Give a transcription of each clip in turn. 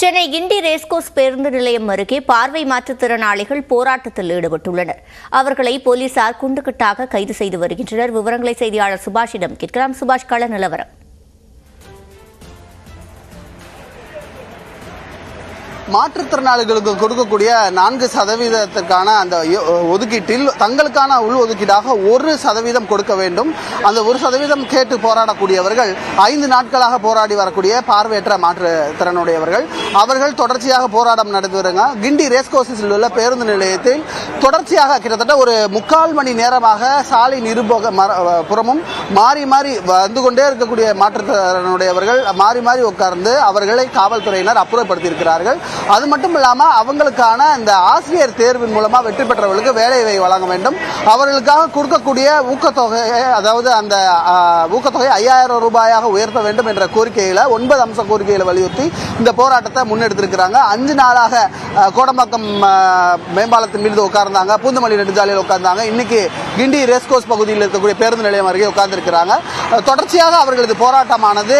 Chennai Guindy racecourse பேருந்து நிலையம் அருகே பார்வை மாற்றுத்திறனாளிகள் போராட்டத்தில் ஈடுபட்டுள்ளனர். அவர்களை போலீசார் குண்டுக்கட்டாக கைது செய்து வருகின்றனர். விவரங்களை செய்தியாளர் சுபாஷிடம் கேட்கலாம். சுபாஷ் கள நிலவரம். மாற்றுத்திறனாளிகளுக்கு கொடுக்கக்கூடிய நான்கு சதவீதத்திற்கான அந்த ஒதுக்கீட்டில் தங்களுக்கான உள் ஒதுக்கீடாக ஒரு சதவீதம் கொடுக்க வேண்டும். அந்த ஒரு சதவீதம் கேட்டு போராடக்கூடியவர்கள் ஐந்து நாட்களாக போராடி வரக்கூடிய பார்வையற்ற மாற்றுத்திறனுடையவர்கள். அவர்கள் தொடர்ச்சியாக போராட்டம் நடத்தி வருங்க கிண்டி ரேஸ்கோசிஸில் உள்ள பேருந்து நிலையத்தில் தொடர்ச்சியாக கிட்டத்தட்ட ஒரு முக்கால் மணி நேரமாக சாலை நிருபோக புறமும் மாறி மாறி வந்து கொண்டே இருக்கக்கூடிய மாற்றுத்திறனுடையவர்கள் மாறி மாறி உட்கார்ந்து அவர்களை காவல்துறையினர் அப்புறப்படுத்தியிருக்கிறார்கள். அது மட்டும் இல்லாமல் அவங்களுக்கான இந்த ஆசிரியர் தேர்வின் மூலமாக வெற்றி பெற்றவர்களுக்கு வேலையை வழங்க வேண்டும். அவர்களுக்காக கொடுக்கக்கூடிய ஊக்கத்தொகையை அதாவது அந்த ஊக்கத்தொகை ஐயாயிரம் ரூபாயாக உயர்த்த வேண்டும் என்ற கோரிக்கையில் ஒன்பது அம்ச கோரிக்கையில் வலியுறுத்தி இந்த போராட்டத்தை முன்னெடுத்திருக்கிறாங்க. அஞ்சு நாளாக கோடம்பாக்கம் மேம்பாலத்தின் மீது உட்கார்ந்தாங்க. பூந்தமல்லி நெடுஞ்சாலையில் உட்கார்ந்தாங்க. இன்னைக்கு கிண்டி ரேஸ்கோஸ் பகுதியில் இருக்கக்கூடிய பேருந்து நிலையம் அருகே உட்கார்ந்துருக்கிறாங்க. தொடர்ச்சியாக அவர்களது போராட்டமானது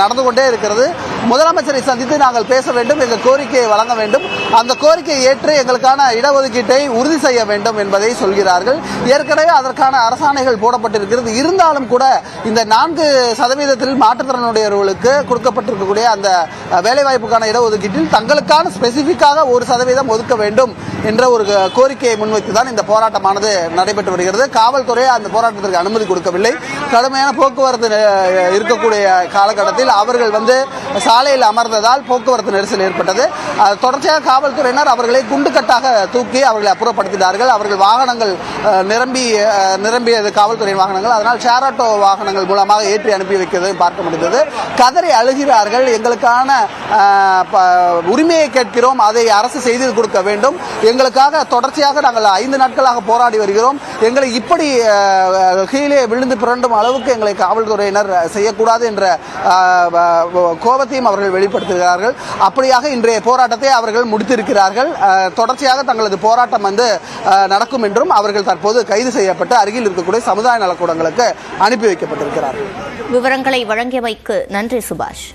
நடந்து கொண்டே இருக்கிறது. முதலமைச்சரை சந்தித்து நாங்கள் பேச வேண்டும் எங்கள் கோரிக்கையை வழங்க வேண்டும். அந்த கோரிக்கையை ஏற்று எங்களுக்கான இடஒதுக்கீட்டை உறுதி செய்ய வேண்டும் என்பதை சொல்கிறார்கள். ஏற்கனவே அதற்கான அரசாணைகள் போடப்பட்டிருக்கிறது. இருந்தாலும் கூட இந்த நான்கு சதவீதத்தில் மாற்றுத்திறனுடையவர்களுக்கு கொடுக்கப்பட்டிருக்கக்கூடிய அந்த வேலைவாய்ப்புக்கான இடஒதுக்கீட்டில் தங்களுக்கான ஸ்பெசிஃபிக்காக ஒரு சதவீதம் ஒதுக்க வேண்டும் என்ற ஒரு கோரிக்கையை முன்வைத்து தான் இந்த போராட்டமானது நடைபெற்று வருகிறது. காவல்துறை அந்த போராட்டத்திற்கு அனுமதி கொடுக்கவில்லை. கடுமையான போக்குவரத்து இருக்கக்கூடிய காலகட்டத்தில் அவர்கள் வந்து சாலையில் அமர்ந்ததால் போக்குவரத்து நெரிசல் ஏற்பட்டது. தொடர்ச்சியாக காவல்துறையினர் அவர்களை குண்டுக்கட்டாக தூக்கி அவர்களை அப்புறப்படுத்தினார்கள். அவர்கள் வாகனங்கள் நிரம்பி நிரம்பியது காவல்துறையின் வாகனங்கள். அதனால் ஷேர் ஆட்டோ வாகனங்கள் மூலமாக ஏற்றி அனுப்பி வைக்கிறது பார்க்க முடிந்தது. கதறி அழுகிறார்கள். எங்களுக்கான ப- உரிமையை கேட்கிறோம். அதை அரசு செய்து கொடுக்க வேண்டும். எங்களுக்காக தொடர்ச்சியாக நாங்கள் ஐந்து நாட்களாக போராடி வருகிறோம். எங்களை இப்படி கீழே விழுந்து புரண்டும் அளவுக்கு எங்களை காவல்துறையினர் செய்யக்கூடாது என்ற கோபத்தையும் அவர்கள் வெளிப்படுத்துகிறார்கள் அப்படியாக இன்றைய போராட்டத்தை அவர்கள் முடித்திருக்கிறார்கள். தொடர்ச்சியாக தங்களது போராட்டம் வந்து நடக்கும் என்றும் அவர்கள் தற்போது கைது செய்யப்பட்டு அருகில் இருக்கக்கூடிய சமுதாய நலக்கூடங்களுக்கு அனுப்பி வைக்கப்பட்டிருக்கிறார்கள். விவரங்களை வழங்கியமைக்கு நன்றி சுபாஷ்.